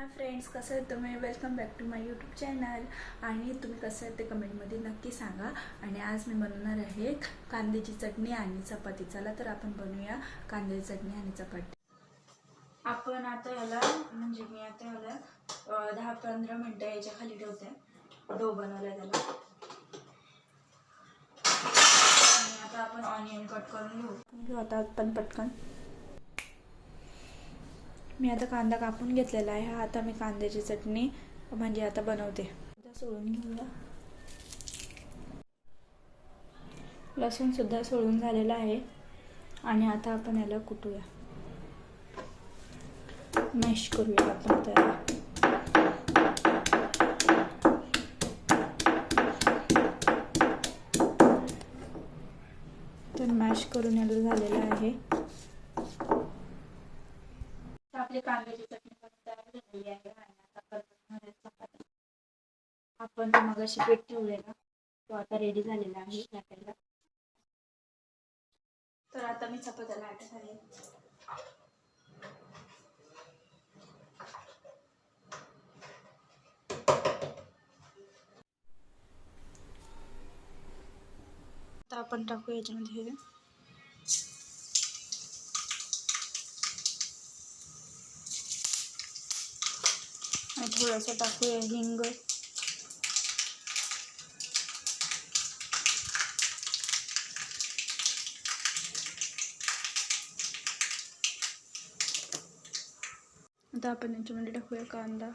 Hi friends कसं आहे तुम्ही? Welcome back to my YouTube channel आणि तुम्ही कसं आहे ते कमेंटमध्ये नक्की सांगा. आणि आज मी बनवणार आहे कांद्याची चटणी आणि चपाती. चला तर आपण बनवूया कांद्याची चटणी आणि चपाती. आपण आता याला म्हणजे मी आता याला दहा पंधरा मिनटं याच्या खाली ठेवते. डो बनवला त्याला. आणि आता आपण ऑनियन कट करून घेऊ. घेऊ आता आपण पटकन. मी आता कांदा कापून घेतलेला आहे. हा आता मी कांद्याची चटणी म्हणजे आता बनवते. सोडून घेऊया. लसूण सुद्धा सोडून झालेला आहे. आणि आता आपण याला कुटूया. मॅश करूया आपण त्याला तर मॅश करून याला झालेलं आहे तर आपली कांद्याची चटणी पण तयार झालेली आहे आणि आता आपण मग अशी पीठ ठेवलेला तो आता रेडी झालेला आहे लाटायला तर आता मी चपात्या लाटत आहे. आता आपण टाकू याच्यामध्ये थोडंसं टाकूया हिंग आता आपण याच्यामध्ये टाकूया कांदा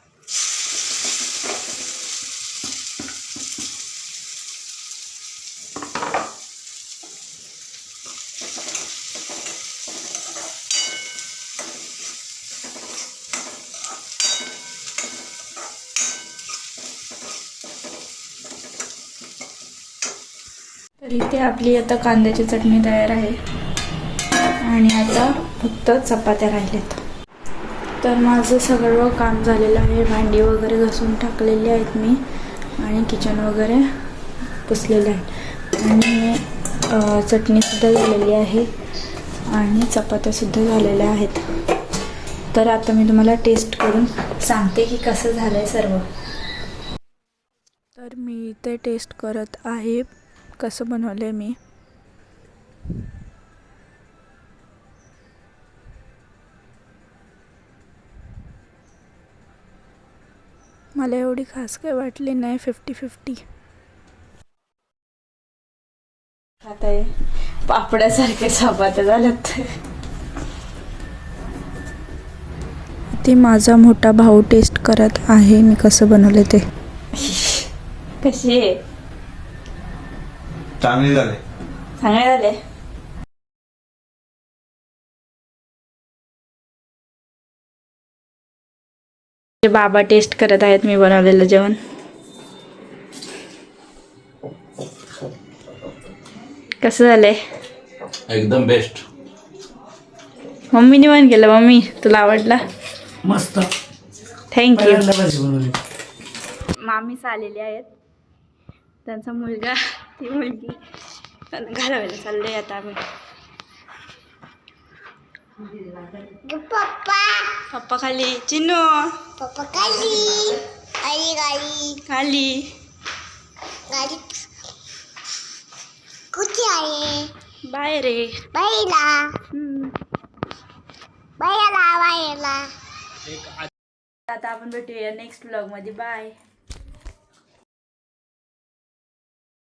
इथे आपली आता कांद्याची चटणी तयार आहे. आणि आता फक्त चपात्या राहिल्यात. तर माझं सगळं काम झालेलं आहे. भांडी वगैरे घासून टाकलेली आहेत मी. आणि किचन वगैरे पुसलेलं आहे. आणि चटणीसुद्धा झालेली आहे. आणि चपात्यासुद्धा झालेल्या आहेत. तर आता मी तुम्हाला टेस्ट करून सांगते की कसं झालं आहे सर्व. तर मी इथे टेस्ट करत आहे. कसं बनवलं आहे मी. मला एवढी खास काय वाटली नाही फिफ्टी फिफ्टी आता पापड्यासारखे चपात्या झाल्यात. ते माझा मोठा भाऊ टेस्ट करत आहे मी कसं बनवलं ते. कशी आहे? चांगले झाले. चांगले झाले. बाबा टेस्ट करत आहेत मी बनवलेलं जेवण. कसं झालंय? एकदम बेस्ट मम्मीने पण केलं मम्मी तुला आवडला? मस्त. थँक्यू मामीच आलेले आहेत. त्यांचा मुलगा ती मुलगी घालवायला चालले आता आम्ही पप्पा पप्पा खाली चिन्नू पप्पा गाडी गाडी गाडी खाली गाडी कुठे आहे बाय रे बाईला हम्म. बाईला बाईला आता आपण भेटूया नेक्स्ट ब्लॉग मध्ये बाय